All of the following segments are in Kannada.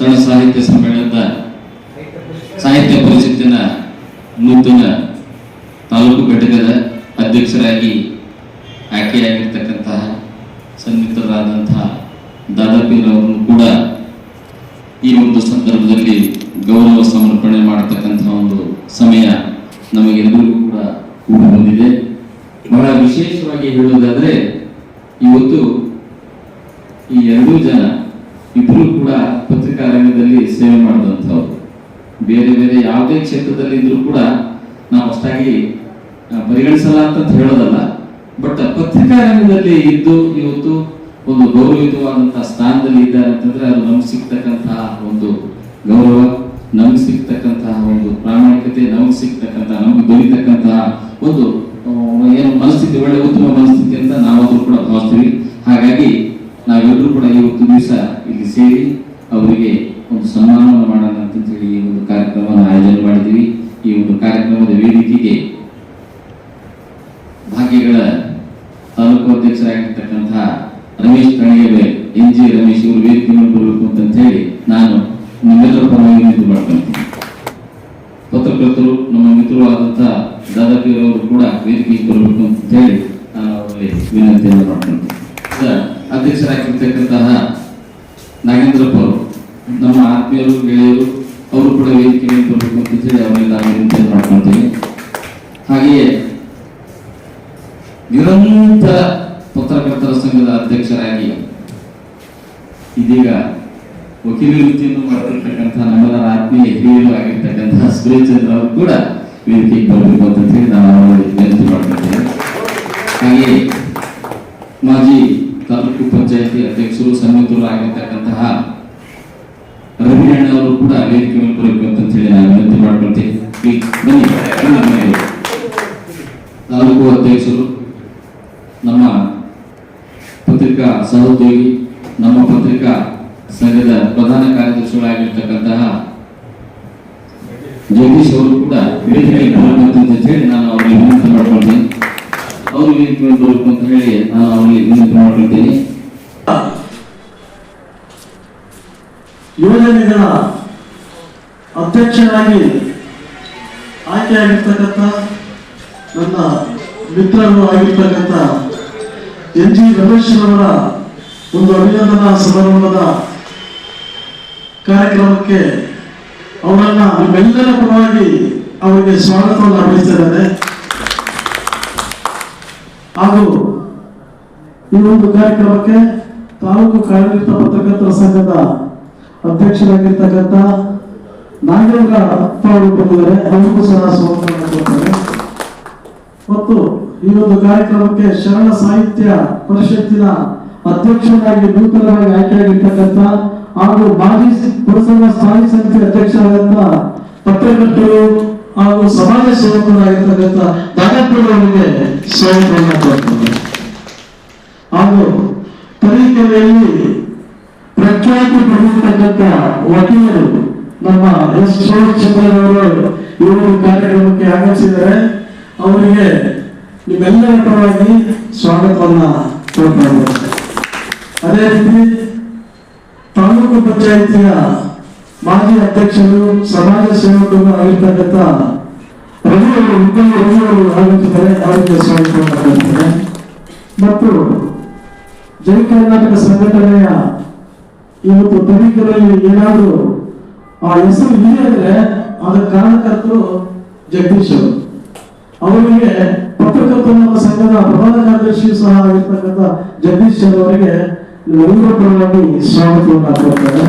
ಸಣ್ಣ ಸಾಹಿತ್ಯ ಸಮ್ಮೇಳನದ ಸಾಹಿತ್ಯ ಪರಿಷತ್ತಿನ ನೂತನ ತಾಲೂಕು ಘಟಕದ ಅಧ್ಯಕ್ಷರಾಗಿ ಆಯ್ಕೆಯಾಗಿರ್ತಕ್ಕಂತಹ ಸನ್ನಿಹಿತರಾದಂತಹ ದಾದಾಪೀರವರನ್ನು ಕೂಡ ಈ ಒಂದು ಸಂದರ್ಭದಲ್ಲಿ ಗೌರವ ಸಮರ್ಪಣೆ ಮಾಡತಕ್ಕಂತಹ ಒಂದು ಸಮಯ ನಮಗೆಲ್ಲರಿಗೂ ಕೂಡ ಕೂಡಿ ಬಂದಿದೆ ಬಹಳ ವಿಶೇಷವಾಗಿ ಹೇಳುವುದಾದರೆ, ಇವತ್ತು ಈ ಎರಡೂ ಜನ ಇಬ್ಬರು ಕೂಡ ಪತ್ರಿಕಾ ರಂಗದಲ್ಲಿ ಸೇವೆ ಮಾಡಿದಂಥವ್ರು ಬೇರೆ ಬೇರೆ ಯಾವುದೇ ಕ್ಷೇತ್ರದಲ್ಲಿ ಇದ್ರೂ ಕೂಡ ನಾವು ಅಷ್ಟಾಗಿ ಪರಿಗಣಿಸಲ್ಲ ಅಂತ ಹೇಳೋದಲ್ಲ. ಬಟ್ ಪತ್ರಿಕಾ ರಂಗದಲ್ಲಿ ಇದ್ದು ಇವತ್ತು ಒಂದು ಗೌರವಿತವಾದಂತಹ ಸ್ಥಾನದಲ್ಲಿ ಇದ್ದಾರೆ ಅಂತಂದ್ರೆ ಅದು ನಮ್ಗೆ ಸಿಗ್ತಕ್ಕಂತಹ ಒಂದು ಗೌರವ, ನಮ್ಗೆ ಸಿಗ್ತಕ್ಕಂತಹ ಒಂದು ಪ್ರಾಮಾಣಿಕತೆ, ನಮ್ಗೆ ಸಿಗ್ತಕ್ಕಂತಹ, ನಮ್ಗೆ ದೊರೀತಕ್ಕಂತಹ ಒಂದು ಏನು ಮನಸ್ಥಿತಿ, ಒಳ್ಳೆ ಉತ್ತಮ ಮನಸ್ಥಿತಿ ಅಂತ ನಾವಾದ್ರೂ ಕೂಡ ಭಾವಿಸ್ತೀವಿ. ಹಾಗಾಗಿ ನಾವೆಲ್ಲರೂ ಕೂಡ ಇವತ್ತು ದಿವಸ ಇಲ್ಲಿ ಸೇರಿ ಅವರಿಗೆ ಒಂದು ಸನ್ಮಾನವನ್ನು ಮಾಡೋಣ ಅಂತ ಹೇಳಿ ಈ ಒಂದು ಕಾರ್ಯಕ್ರಮವನ್ನು ಆಯೋಜನೆ ಮಾಡಿದ್ದೀವಿ. ಈ ಒಂದು ಕಾರ್ಯಕ್ರಮದ ವೇದಿಕೆಗೆ ಭಾಗ್ಯಗಳ ತಾಲೂಕು ಅಧ್ಯಕ್ಷರಾಗಿರ್ತಕ್ಕಂತಹ ರಮೇಶ್ ಕಣಿಗೆ ಎನ್ ಜಿ ರಮೇಶ್ ಇವರು ವೇದಿಕೆ ಬರಬೇಕು ಅಂತ ಹೇಳಿ ನಾನು ನಿಮ್ಮೆಲ್ಲರ ಪರವಾಗಿ ನಿಂತು ಮಾಡ್ಕೊಳ್ತೀನಿ. ಪತ್ರಕರ್ತರು, ನಮ್ಮ ಮಿತ್ರರು ಆದಂತಹ ದಾದಾಪೀರವರು ಕೂಡ ವೇದಿಕೆಗೆ ಬರಬೇಕು ಅಂತ ಹೇಳಿ ನಾನು ಅವರಲ್ಲಿ ವಿನಂತಿಯನ್ನು ಮಾಡ್ಕೊಳ್ತೀನಿ. ಅಧ್ಯಕ್ಷರಾಗಿರ್ತಕ್ಕಂತಹ ನಾಗೇಂದ್ರಪ್ಪ ಅವರು ನಮ್ಮ ಆತ್ಮೀಯರು, ಗೆಳೆಯರು, ಅವರು ಕೂಡ ವೇದಿಕೆ ಬರಬೇಕು ಅಂತ ಹೇಳಿ ಅವರಿಂದ ವಿನಂತಿಯನ್ನು ಮಾಡ್ಕೊಳ್ತೀವಿ ಹಾಗೆಯೇ ನಿರಂತರ ಪತ್ರಕರ್ತರ ಸಂಘದ ಅಧ್ಯಕ್ಷರಾಗಿ ಇದೀಗ ವಕೀಲ ವೃತ್ತಿಯನ್ನು ಮಾಡ್ತಿರ್ತಕ್ಕಂತಹ ನಮ್ಮೆಲ್ಲರ ಆತ್ಮೀಯ ಹಿರಿಯರು ಆಗಿರ್ತಕ್ಕಂತಹ ಸುರೇಶ್ ಚಂದ್ರ ಅವರು ಕೂಡ ವೇದಿಕೆಗೆ ಬರಬೇಕು ಅಂತ ಹೇಳಿ ಅವರಲ್ಲಿ ವಿನಂತಿ ಹಾಗೆಯೇ ಮಾಜಿ ಪಂಚಾಯತಿ ಅಧ್ಯಕ್ಷರು ಸಂಯುಕ್ತರು ಆಗಿರ್ತಕ್ಕಂತಹ ರವಿ ಅವರು ಕೂಡ ವೇದಿಕೆ ಮೇಲೆ ಬರಬೇಕು ಅಂತ ಹೇಳಿ ನಾನು ವಿನಂತಿ ಮಾಡ್ಕೊಳ್ತೀನಿ. ತಾಲೂಕು ಅಧ್ಯಕ್ಷರು, ನಮ್ಮ ಪತ್ರಿಕಾ ಸಹೋದ್ಯೋಗಿ, ನಮ್ಮ ಪತ್ರಿಕಾ ಸಂಘದ ಪ್ರಧಾನ ಕಾರ್ಯದರ್ಶಿಗಳಾಗಿರ್ತಕ್ಕಂತಹ ಜಗದೀಶ್ ಅವರು ಕೂಡ ವೇದಿಕೆಗೆ ಬರಬೇಕು ಅಂತ ಹೇಳಿ ನಾನು ಅವರಿಗೆ ವಿನಂತಿ ಮಾಡ್ಕೊಳ್ತೀನಿ. ಅವರು ವೇದಿಕೆ ಮೇಲೆ ಅಂತ ಹೇಳಿ ನಾನು ಅವರಿಗೆ ವಿನಂತಿ ಮಾಡ್ಕೊಳ್ತೀನಿ. ಯೋಜನೆಗಳ ಅಧ್ಯಕ್ಷರಾಗಿ ಆಯ್ಕೆಯಾಗಿರ್ತಕ್ಕಂಥ ನನ್ನ ಮಿತ್ರರು ಆಗಿರ್ತಕ್ಕಂಥ ಎನ್ ಜಿ ರಮೇಶ್ ಅವರ ಒಂದು ಅಭಿನಂದನಾ ಸಮಾರಂಭದ ಕಾರ್ಯಕ್ರಮಕ್ಕೆ ಅವರನ್ನ ನಿಮ್ಮೆಲ್ಲರ ಪರವಾಗಿ ಅವರಿಗೆ ಸ್ವಾಗತವನ್ನು ಅರ್ಪಿಸಿದ್ದಾರೆ ಹಾಗೂ ಈ ಒಂದು ಕಾರ್ಯಕ್ರಮಕ್ಕೆ ತಾಲೂಕು ಕಾರ್ಯನಿರತ ಪತ್ರಕರ್ತರ ಸಂಘದ ಅಧ್ಯಕ್ಷರಾಗಿರ್ತಕ್ಕಂಥ ನಾಗೇಂದ್ರ ಅಪ್ಪ ಅವರು ಬಂದಿದ್ದಾರೆ ಅವರಿಗೂ ಸಹ ಸ್ವಾಗತವನ್ನು ಕೊಡ್ತಾರೆ ಮತ್ತು ಈ ಒಂದು ಕಾರ್ಯಕ್ರಮಕ್ಕೆ ಶರಣ ಸಾಹಿತ್ಯ ಪರಿಷತ್ತಿನ ಅಧ್ಯಕ್ಷರಾಗಿ ನೂತನವಾಗಿ ಆಯ್ಕೆಯಾಗಿರ್ತಕ್ಕಂಥ ಹಾಗೂ ಮಾಜಿ ಪುರಸಭಾ ಸ್ಥಾಯಿ ಸಮಿತಿ ಅಧ್ಯಕ್ಷರಾದಂಥ ಪತ್ರಕರ್ತರು ಹಾಗೂ ಸಮಾಜ ಸೇವಕರಾಗಿರ್ತಕ್ಕಂಥ ದಾನಪ್ಪನವರಿಗೆ ಸ್ವಾಗತವನ್ನು ಹಾಗೂ ತರೀಕೆರೆಯಲ್ಲಿ ಪ್ರಖ್ಯಾತಿ ಪಡೆದಿರ್ತಕ್ಕಂಥ ವಕೀಲರು ನಮ್ಮ ಎಸ್ ಶಿವಚಂದ್ರರವರು ಈ ಕಾರ್ಯಕ್ರಮಕ್ಕೆ ಆಗಮಿಸಿದ್ದಾರೆ. ಅವರಿಗೆ ನಿಮ್ಮೆಲ್ಲರ ಪರವಾಗಿ ಸ್ವಾಗತವನ್ನ ಕೊಡ್ತಾರೆ ಅದೇ ರೀತಿ ತಾಲೂಕು ಪಂಚಾಯಿತಿಯ ಮಾಜಿ ಅಧ್ಯಕ್ಷರು, ಸಮಾಜ ಸೇವಕರು ಆಗಿರ್ತಕ್ಕಂಥ ರವಿಯವರು ಅವರು ರವಿಯವರು ಆಗಮಿಸಿದ್ದಾರೆ. ಅವರಿಗೆ ಸ್ವಾಗತವನ್ನು ಮತ್ತು ಜೈ ಕರ್ನಾಟಕ ಸಂಘಟನೆಯ ಇವತ್ತು ತನಿಖೆಗಳಲ್ಲಿ ಏನಾದರೂ ಆ ಹೆಸರು ಇದೆ ಅಂದ್ರೆ ಅದರ ಕಾರಣಕರ್ತರು ಜಗದೀಶ್ ಅವರು ಅವರಿಗೆ ಪತ್ರಕರ್ತನ ಸಂಘದ ಪ್ರಧಾನ ಕಾರ್ಯದರ್ಶಿ ಸಹ ಆಗಿರ್ತಕ್ಕಂಥ ಜಗದೀಶ್ ಅವರಿಗೆ ಪರವಾಗಿ ಸ್ವಾಗತವನ್ನು ಕೊಡ್ತಾರೆ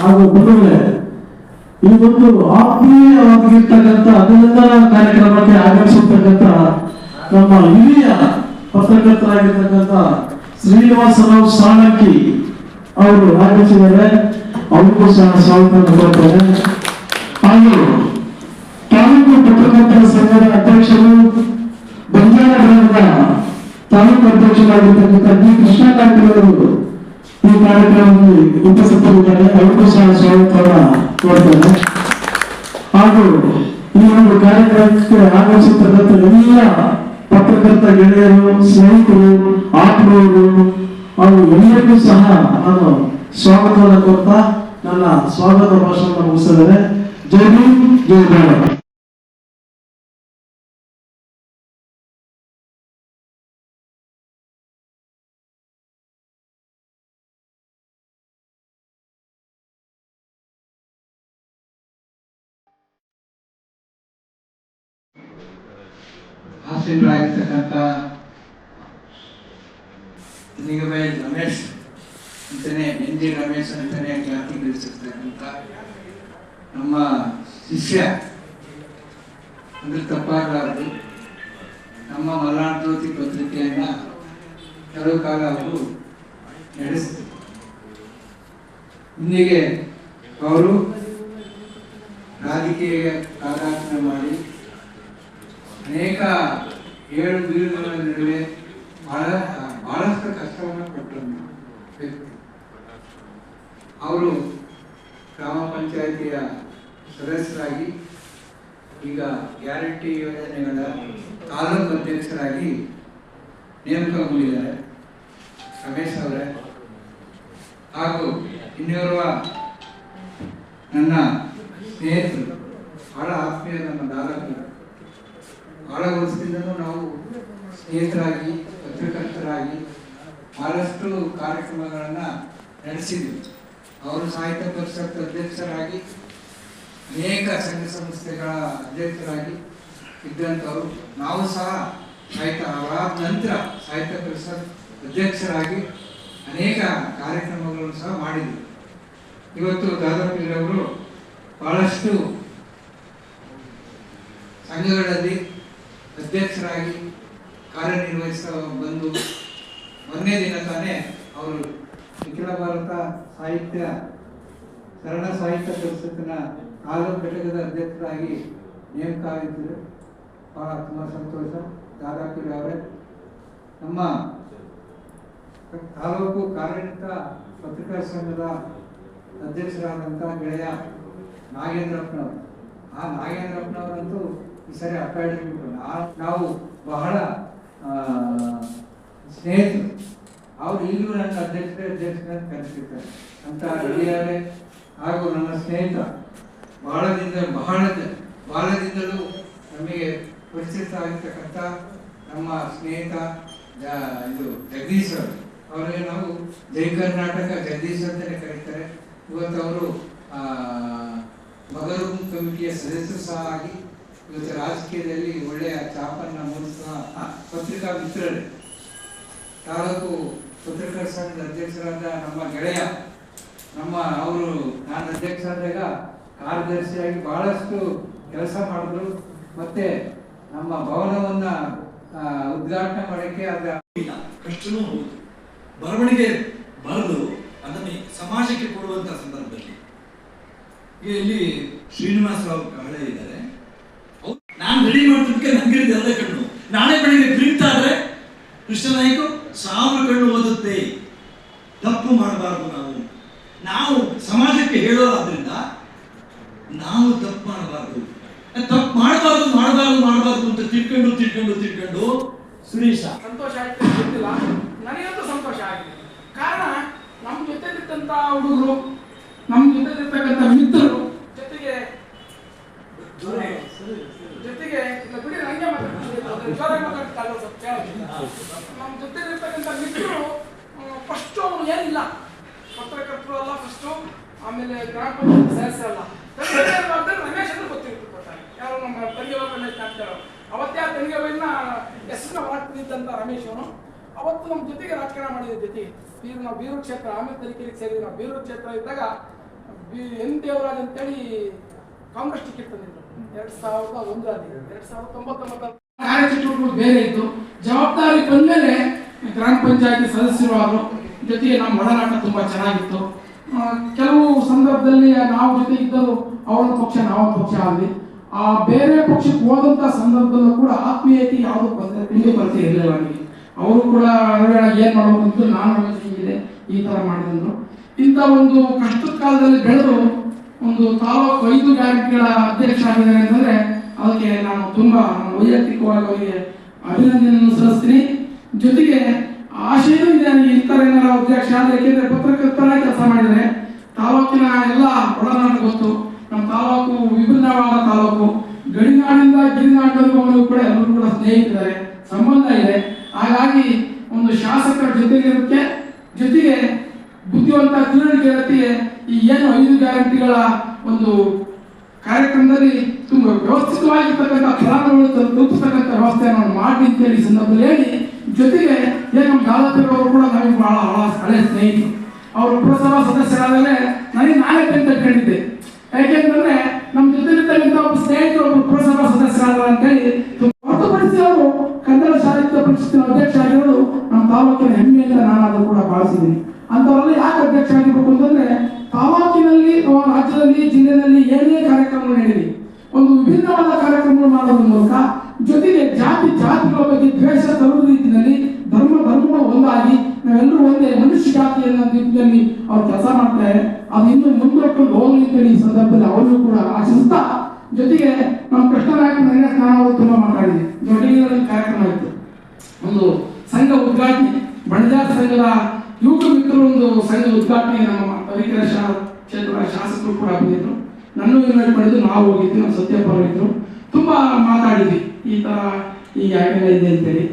ಹಾಗೂ ಬಂಧುಗಳೇ, ಈ ಒಂದು ಆತ್ಮೀಯವಾಗಿರ್ತಕ್ಕಂಥ ಅಭಿನಂದನಾ ಕಾರ್ಯಕ್ರಮಕ್ಕೆ ಆಗಮಿಸಿರ್ತಕ್ಕಂಥ ನಮ್ಮ ಹಿರಿಯ ಪತ್ರಕರ್ತರಾಗಿರ್ತಕ್ಕಂಥ ಶ್ರೀನಿವಾಸರಾವ್ ಸಾಣಕ್ಕಿ ಅವರು ಆಗಮಿಸಿದ್ದಾರೆ ಅವರಿಗೂ ಸಹ ಸ್ವಾಗತವನ್ನು ಕೊಡ್ತಾರೆ ಹಾಗೂ ತಾಲೂಕು ಪತ್ರಕರ್ತರ ಸಂಘದ ಅಧ್ಯಕ್ಷರು ಬಂಜಾರ ಗ್ರಾಮದ ತಾಲೂಕು ಅಧ್ಯಕ್ಷರಾಗಿರ್ತಕ್ಕಂಥ ಕೃಷ್ಣಕಾಂತ್ ಅವರು ಈ ಕಾರ್ಯಕ್ರಮದಲ್ಲಿ ಉಪಸ್ಥಿತರಿದ್ದಾರೆ. ಅವರಿಗೂ ಸಹ ಸ್ವಾಗತವನ್ನು ಕೊಡ್ತಾರೆ ಹಾಗೂ ಈ ಒಂದು ಕಾರ್ಯಕ್ರಮಕ್ಕೆ ಆಗಮಿಸಿರ್ತಕ್ಕಂಥ ಎಲ್ಲ ಪತ್ರಕರ್ತ ಗೆಳೆಯರು, ಸ್ನೇಹಿತರು, ಆತ್ಮೀಯರು ಹಾಗೂ ಎಲ್ಲರಿಗೂ ಸಹ ನಾನು ಸ್ವಾಗತವನ್ನು ಕೊಡ್ತಾ ನನ್ನ ಸ್ವಾಗತ ಭಾಷಣ ಮುಗಿಸಿದರೆ ಜೈ ಭೀಮ್ ಜೈ ಭಾರತ್ ಆಸೀನರಾಗಿರ್ತಕ್ಕಂಥ ಜಿ ರಮೇಶ್ ಅಂತಾನೆ ಖ್ಯಾತಿ ಗಳಿಸಿರ್ತಕ್ಕಂಥ ನಮ್ಮ ಶಿಷ್ಯ, ಅಂದ್ರೆ ತಪ್ಪಾಗಲಾರದು ನಮ್ಮ ಮಲ್ನಾಡ್ ಜ್ಯೋತಿ ಪತ್ರಿಕೆಯನ್ನ ಕೆಲವು ಕಾಲ ಅವರು ನಡೆಸಿದ್ರು ಇಂದಿಗೆ ಅವರು ರಾಜಕೀಯ ಕಾದಾಟನೆ ಮಾಡಿ ಅನೇಕ ಏಳು ಬೀಳುಗಳ ನಡುವೆ ಬಹಳ, ಬಹಳಷ್ಟು ಕಷ್ಟವನ್ನು ಕೊಟ್ಟರು ಅವರು ಗ್ರಾಮ ಪಂಚಾಯಿತಿಯ ಸದಸ್ಯರಾಗಿ, ಈಗ ಗ್ಯಾರಂಟಿ ಯೋಜನೆಗಳ ತಾಲೂಕು ಅಧ್ಯಕ್ಷರಾಗಿ ನೇಮಕಗೊಂಡಿದ್ದಾರೆ. ರಮೇಶ್ ಅವರೇ. ಹಾಗೂ ಇನ್ನೋರ್ವ ನನ್ನ ಸ್ನೇಹಿತರು, ಬಹಳ ಆತ್ಮೀಯ ನಮ್ಮ ದಾಲಕರು ಬಹಳ ವರ್ಷದಿಂದಲೂ ನಾವು ಸ್ನೇಹಿತರಾಗಿ, ಪತ್ರಕರ್ತರಾಗಿ ಬಹಳಷ್ಟು ಕಾರ್ಯಕ್ರಮಗಳನ್ನು ನಡೆಸಿದ್ವಿ. ಅವರು ಸಾಹಿತ್ಯ ಪರಿಷತ್ ಅಧ್ಯಕ್ಷರಾಗಿ ಅನೇಕ ಸಂಘ ಸಂಸ್ಥೆಗಳ ಅಧ್ಯಕ್ಷರಾಗಿ ಇದ್ದಂಥವರು. ನಾವು ಸಹ ಸಾಹಿತ್ಯ ಅವರ ನಂತರ ಸಾಹಿತ್ಯ ಪರಿಷತ್ ಅಧ್ಯಕ್ಷರಾಗಿ ಅನೇಕ ಕಾರ್ಯಕ್ರಮಗಳನ್ನು ಸಹ ಮಾಡಿದ್ವಿ. ಇವತ್ತು ದಾದಾಪೀರವರು ಬಹಳಷ್ಟು ಸಂಘಗಳಲ್ಲಿ ಅಧ್ಯಕ್ಷರಾಗಿ ಕಾರ್ಯನಿರ್ವಹಿಸ ಬಂದು ಒಂದೇ ದಿನ ತಾನೇ ಅವರು ಅಖಿಲ ಭಾರತ ಸಾಹಿತ್ಯ ಕನ್ನಡ ಸಾಹಿತ್ಯ ಪರಿಷತ್ತಿನ ತಾಲೂಕು ಘಟಕದ ಅಧ್ಯಕ್ಷರಾಗಿ ನೇಮಕ ಆಗಿದ್ದರು ಬಹಳ ತುಂಬ ಸಂತೋಷ. ದಾದಾಪೀರ್ ಅವರೇ, ನಮ್ಮ ತಾಲೂಕು ಕಾರ್ಯನಿರತ ಪತ್ರಿಕಾ ಸಂಘದ ಅಧ್ಯಕ್ಷರಾದಂಥ ಗೆಳೆಯ ನಾಗೇಂದ್ರಪ್ಪನವರು. ಆ ನಾಗೇಂದ್ರಪ್ಪನವರಂತೂ ಈ ಸರಿ ಅಕಾಡೆಮಿ ನಾವು ಬಹಳ ಸ್ನೇಹಿತರು. ಅವ್ರು ಇಲ್ಲೂ ನನ್ನ ಅಧ್ಯಕ್ಷರೇ ಅಧ್ಯಕ್ಷರ ಕರೆಸಿರ್ತಾರೆ. ಅಂತ ಹಿರಿಯರೇ ಹಾಗೂ ನನ್ನ ಸ್ನೇಹಿತ ಬಹಳದಿಂದ ಬಹಳ ಬಹಳದಿಂದಲೂ ನಮಗೆ ಪರಿಚಿತ ಆಗಿರ್ತಕ್ಕಂಥ ನಮ್ಮ ಸ್ನೇಹಿತ ಇದು ಜಗದೀಶ್ ಅವರು. ಅವರಿಗೆ ನಾವು ಜೈ ಕರ್ನಾಟಕ ಜಗದೀಶ್ ಅಂತಲೇ ಕರೀತಾರೆ. ಇವತ್ತು ಅವರು ಮಗರೂಮ್ ಮಗರು ಕಮಿಟಿಯ ಸದಸ್ಯರು ಸಹ ಆಗಿ ಇವತ್ತು ರಾಜಕೀಯದಲ್ಲಿ ಒಳ್ಳೆಯ ಚಾಪನ್ನ ಮೂಡಿಸುವ ಪತ್ರಿಕಾ ಮಿತ್ರರೇ. ತಾಲೂಕು ಪತ್ರಿಕಾ ಸಂಘದ ಅಧ್ಯಕ್ಷರಾದ ನಮ್ಮ ಗೆಳೆಯ, ನಮ್ಮ ಅವರು ನಾನು ಅಧ್ಯಕ್ಷರಾದಾಗ ಕಾರ್ಯದರ್ಶಿಯಾಗಿ ಬಹಳಷ್ಟು ಕೆಲಸ ಮಾಡಿದ್ರು. ಮತ್ತೆ ನಮ್ಮ ಭವನವನ್ನ ಉದ್ಘಾಟನೆ ಮಾಡಕ್ಕೆ ಅದ ಇಲ್ಲ. ಕಷ್ಟನೂ ಹೌದು. ಬರವಣಿಗೆ ಬರೆದು ಅದನ್ನು ಸಮಾಜಕ್ಕೆ ಕೊಡುವಂತ ಸಂದರ್ಭದಲ್ಲಿ. ಇಲ್ಲಿ ಶ್ರೀನಿವಾಸ ರಾವ್ ಕಹಳೆ ಇದ್ದಾರೆ. ನಾನು ರೆಡಿ ಮಾಡ್ತಿದ್ದಕ್ಕೆ ನಂಗೆ ಎಲ್ಲ ಕಣ್ಣು. ನಾಳೆ ಬೆಳಿಗ್ಗೆ ಪ್ರಿಂಟ್ ಆದ್ರೆ ಸಾವಿರ lei ಹೊರಟಿದ್ದಂತ ರಮೇಶ್ ಅವನು ಅವತ್ತು ನಮ್ಮ ಜೊತೆಗೆ ರಾಜಕಾರಣ ಮಾಡಿದ ಜೊತೆ ಬೀರು ನಾವು ಬೀರು ಕ್ಷೇತ್ರ, ಆಮೇಲೆ ತರೀಕೆರೆ ಸೇರಿದ್ವಿ ನಾವು ಬೀರು ಕ್ಷೇತ್ರ ಇದ್ದಾಗ, ಬಿ ಎನ್ ದೇವರಾಜ್ ಅಂತೇಳಿ ಕಾಂಗ್ರೆಸ್ ಟಿಕೆಟ್ ತಂದಿದ್ರು. ಎರಡ್ ಸಾವಿರದ ಒಂದರಲ್ಲಿ, ಎರಡ್ ಸಾವಿರದ ತೊಂಬತ್ತೊಂಬತ್ತರ ಬೇರೆ ಇತ್ತು. ಜವಾಬ್ದಾರಿ ಬಂದ್ಮೇಲೆ ಗ್ರಾಮ ಪಂಚಾಯತಿ ಸದಸ್ಯರು ಆದ್ರು ಜೊತೆಗೆ ನಮ್ಮ ಒಡನಾಟ ತುಂಬಾ ಚೆನ್ನಾಗಿತ್ತು. ಕೆಲವು ಸಂದರ್ಭದಲ್ಲಿ ನಾವು ಜೊತೆ ಇದ್ದರು ಅವರ ಪಕ್ಷ ನಾವು ಪಕ್ಷ ಆದ್ವಿ ಆ ಬೇರೆ ಪಕ್ಷಕ್ಕೆ ಹೋದಂತ ಸಂದರ್ಭದಲ್ಲೂ ಕೂಡ ಆತ್ಮೀಯತೆ ಯಾವುದು ಬಂದ ಇಲ್ಲಿ ಬರ್ತಾ ಇರಲಿಲ್ಲ ನನಗೆ ಅವರು ಕೂಡ ಏನ್ ಮಾಡಬೇಕಂತ ನಾನು ಹೀಗಿದೆ, ಈ ತರ ಮಾಡಿದ್ರು. ಇಂಥ ಒಂದು ಕಷ್ಟದ ಕಾಲದಲ್ಲಿ ಬೆಳೆದು ಒಂದು ತಾಲೂಕು ಐದು ಬ್ಯಾಂಕ್ಗಳ ಅಧ್ಯಕ್ಷ ಆಗಿದ್ದಾರೆ ಅಂತಂದ್ರೆ ಅದಕ್ಕೆ ನಾನು ತುಂಬಾ ವೈಯಕ್ತಿಕವಾಗಿ ಅವರಿಗೆ ಅಭಿನಂದನೆಯನ್ನು ಸಲ್ಲಿಸ್ತೀನಿ. ಜೊತೆಗೆ ಆಶೆಯೂ ಇದೆ ನನಗೆ ಈ ತರ ಏನಾರ ಅಧ್ಯಕ್ಷ ಆದ್ರೆ ಪತ್ರಕರ್ತರ ಕೆಲಸ ಮಾಡಿದರೆ ತಾಲೂಕಿನ ಎಲ್ಲ ಒಳನಾಡು ಗೊತ್ತು. ನಮ್ಮ ತಾಲೂಕು ವಿಭಿನ್ನವಾದ ತಾಲೂಕು. ಗಡಿನಾಡಿಂದ ಗಿರಿನಾಡಿನವರೆಗೂ ಕೂಡ ಎಲ್ಲರೂ ಕೂಡ ಸ್ನೇಹಿತರಿದ್ದಾರೆ, ಸಂಬಂಧ ಇದೆ. ಹಾಗಾಗಿ ಒಂದು ಶಾಸಕರ ಜೊತೆಗಿರೋಕ್ಕೆ ಜೊತೆಗೆ ಬುದ್ಧಿವಂತ ತಿಳುವಳಿಕೆ ಈ ಏನು ಐದು ಗ್ಯಾರಂಟಿಗಳ ಒಂದು ಕಾರ್ಯಕ್ರಮದಲ್ಲಿ ತುಂಬ ವ್ಯವಸ್ಥಿತವಾಗಿರ್ತಕ್ಕಂಥ ಫಲಾನುಭವಿಗಳು ತಲುಪಿಸ್ತಕ್ಕಂಥ ವ್ಯವಸ್ಥೆಯನ್ನು ಮಾಡಿ ಅಂತೇಳಿ ಸಂದರ್ಭದಲ್ಲಿ ಹೇಳಿ, ಜೊತೆಗೆ ಏನು ಅವರು ಕೂಡ ನಮಗೆ ಬಹಳ ಹಳೆ ಸ್ನೇಹಿತರು. ಅವರು ಪುರಸಭಾ ಸದಸ್ಯರಾದರೆ ನನಗೆ ನಾಯಕ ಅಂತ ಕಂಡಿದ್ದೆ And ಒಂದು ಸಂಘ ಉದ್ಘಾಟನೆ, ಬಣಜಾರ ಸಂಘದ ಯುವಕ ಮಿತ್ರರು ಒಂದು ಸಂಘ ಉದ್ಘಾಟನೆ ನಮ್ಮ ಪವಿತ್ರ ಶಾ, ಕ್ಷೇತ್ರದ ಶಾಸಕರು ಕೂಡ ಬಂದಿದ್ರು. ನನ್ನ ಇನ್ವೈಟ್ ಮಾಡಿದ್ದು ನಾವು ಹೋಗಿದ್ವಿ, ನಮ್ಮ ಸತ್ಯ ಇದ್ರು. ತುಂಬಾ ಮಾತಾಡಿದ್ವಿ, ಈ ತರ ಈಗ ಯಾಕೆಲ್ಲ ಇದೆ ಅಂತೇಳಿ.